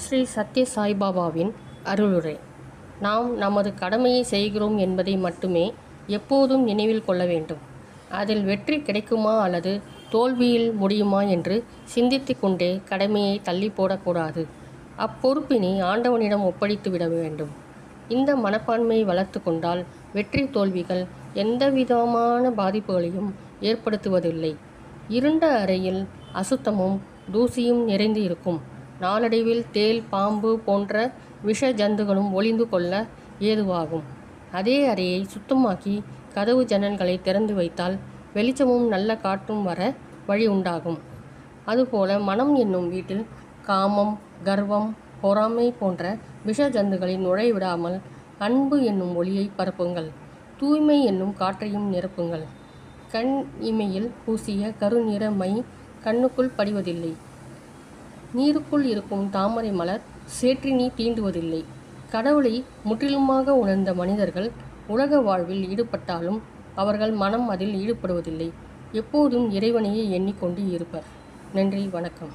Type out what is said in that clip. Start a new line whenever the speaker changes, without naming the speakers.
ஸ்ரீ சத்ய சாய்பாபாவின் அருளுரை. நாம் நமது கடமையை செய்கிறோம் என்பதை மட்டுமே எப்போதும் நினைவில் கொள்ள வேண்டும். அதில் வெற்றி கிடைக்குமா அல்லது தோல்வியில் முடியுமா என்று சிந்தித்து கொண்டே கடமையை தள்ளி போடக்கூடாது. அப்பொறுப்பினை ஆண்டவனிடம் ஒப்படைத்து விட வேண்டும். இந்த மனப்பான்மையை வளர்த்து கொண்டால் வெற்றி தோல்விகள் எந்தவிதமான பாதிப்புகளையும் ஏற்படுத்துவதில்லை. இருண்ட அறையில் அசுத்தமும் தூசியும் நிறைந்து இருக்கும். நாளடைவில் தேள் பாம்பு போன்ற விஷ ஜந்துகளும் ஒளிந்து கொள்ள ஏதுவாகும். அதே அறையை சுத்தமாக்கி கதவு ஜன்னல்களை திறந்து வைத்தால் வெளிச்சமும் நல்ல காற்றும் வர வழி உண்டாகும். அதுபோல மனம் என்னும் வீட்டில் காமம் கர்வம் பொறாமை போன்ற விஷ ஜந்துகளை நுழைவிடாமல் அன்பு என்னும் ஒளியை பரப்புங்கள். தூய்மை என்னும் காற்றையும் நிரப்புங்கள். கண் இமையில் பூசிய கருநிற மை கண்ணுக்குள் படிவதில்லை. நீருக்குள் இருக்கும் தாமரை மலர் சேற்றினி தீண்டுவதில்லை. கடவுளை முற்றிலுமாக உணர்ந்த மனிதர்கள் உலக வாழ்வில் ஈடுபட்டாலும் அவர்கள் மனம் அதில் ஈடுபடுவதில்லை. எப்போதும் இறைவனையே எண்ணிக்கொண்டு இருப்பர். நன்றி வணக்கம்.